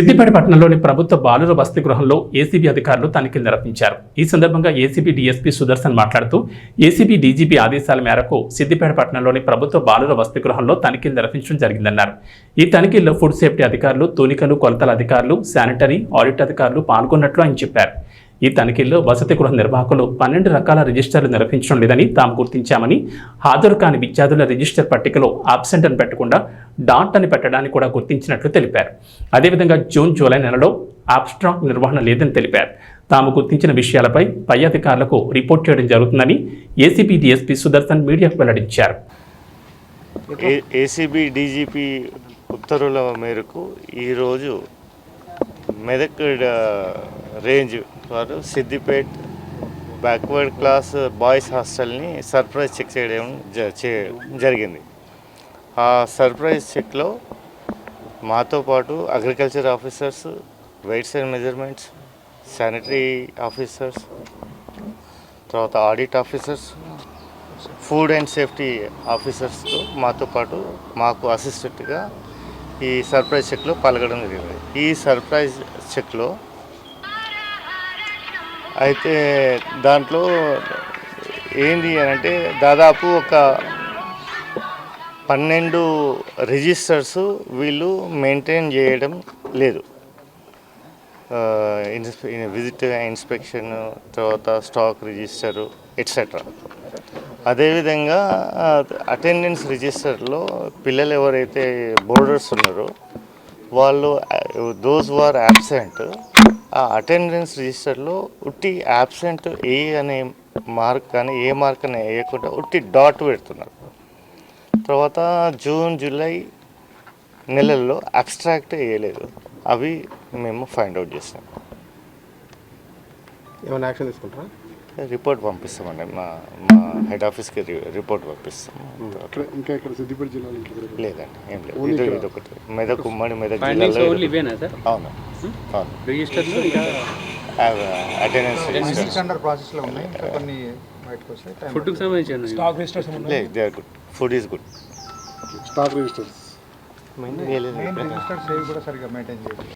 సిద్దిపేట పట్టణంలోని ప్రభుత్వ బాలుర వసతి గృహంలో ఏసీబీ అధికారులు తనిఖీలు నిర్వహించారు. ఈ సందర్భంగా ఏసీబీ డీఎస్పీ సుదర్శన్ మాట్లాడుతూ ఏసీబీ డీజీపీ ఆదేశాల మేరకు సిద్దిపేట పట్టణంలోని ప్రభుత్వ బాలుర వసతి గృహంలో తనిఖీలు నిర్వహించడం జరిగిందన్నారు. ఈ తనిఖీల్లో ఫుడ్ సేఫ్టీ అధికారులు తూనికలు కొలతల అధికారులు శానిటరీ ఆడిట్ అధికారులు పాల్గొన్నట్లు ఆయన చెప్పారు. ఈ తనిఖీల్లో వసతి గృహ నిర్వాహకులు పన్నెండు రకాల రిజిస్టర్లు నిర్వహించడం లేదని తాము గుర్తించామని హాజరు కాని విద్యార్థుల రిజిస్టర్ పట్టికలో ఆబ్సెంట్ అని పెట్టకుండా డాట్ అని పెట్టడానికి కూడా గుర్తించినట్లు తెలిపారు. అదేవిధంగా జూన్ జూలై నెలలో ఆబ్స్ట్రాంగ్ నిర్వహణ లేదని తెలిపారు. తాము గుర్తించిన విషయాలపై పై అధికారులకు రిపోర్ట్ చేయడం జరుగుతుందని ఏసీబీ డీఎస్పీ సుదర్శన్ మీడియాకు వెల్లడించారు. ఏసీబీ డీజీపీ ఉత్తర్వుల మేరకు ఈరోజు మెదక్ రేంజ్ వారు సిద్దిపేట్ బ్యాక్వర్డ్ క్లాస్ బాయ్స్ హాస్టల్ని సర్ప్రైజ్ చెక్ చేయడం జ- జరిగింది. ఆ సర్ప్రైజ్ చెక్లో మాతో పాటు agriculture officers weights and measurements sanitary officers తర్వాత audit officers food and safety ఆఫీసర్స్తో మాతో పాటు మాకు అసిస్టెంట్గా ఈ సర్ప్రైజ్ చెక్లో పాల్గొనడం జరిగింది. ఈ సర్ప్రైజ్ చెక్లో అయితే దాంట్లో ఏంటి అని అంటే దాదాపు ఒక పన్నెండు రిజిస్టర్స్ వీళ్ళు మెయింటైన్ చేయడం లేదు. విజిట్ ఇన్స్పెక్షన్ తర్వాత స్టాక్ రిజిస్టరు ఎట్సెట్రా అదేవిధంగా అటెండెన్స్ రిజిస్టర్లో పిల్లలు ఎవరైతే బోర్డర్స్ ఉన్నారో వాళ్ళు దోస్ ఆర్ యాబ్సెంట్ ఆ అటెండెన్స్ రిజిస్టర్లో ఉట్టి యాబ్సెంట్ ఏ అనే మార్క్ కానీ ఏ మార్క్ అని వేయకుండా ఉట్టి డాట్ పెడుతున్నారు. తర్వాత జూన్ జూలై నెలల్లో అబ్స్ట్రాక్ట్ వేయలేదు. అవి మేము ఫైండ్ అవుట్ చేసాం. ఏమైనా యాక్షన్ తీసుకుంటారా? రిపోర్ట్ పంపిస్తామండి. మా మా హెడ్ ఆఫీస్కి రిపోర్ట్ పంపిస్తాం. ఇంకా ఇక్కడ సిద్దిపేట జిల్లాలో లేదండి ఏం లేదు. ఇది ఒకటి మెదక్ ఉమ్మడి మెదక్ జిల్లాలో అవును. రిజిస్టర్లు ఇంకా అటెండెన్స్ అండర్ ప్రాసెస్లో ఉన్నాయి ఇంకా కొన్ని బయటకు వస్తాయి ఫుడ్కి సంబంధించి లేదు they are good food is good stock registers main registers ఏవి కూడా సరిగ్గా మెయింటైన్ చేయాలి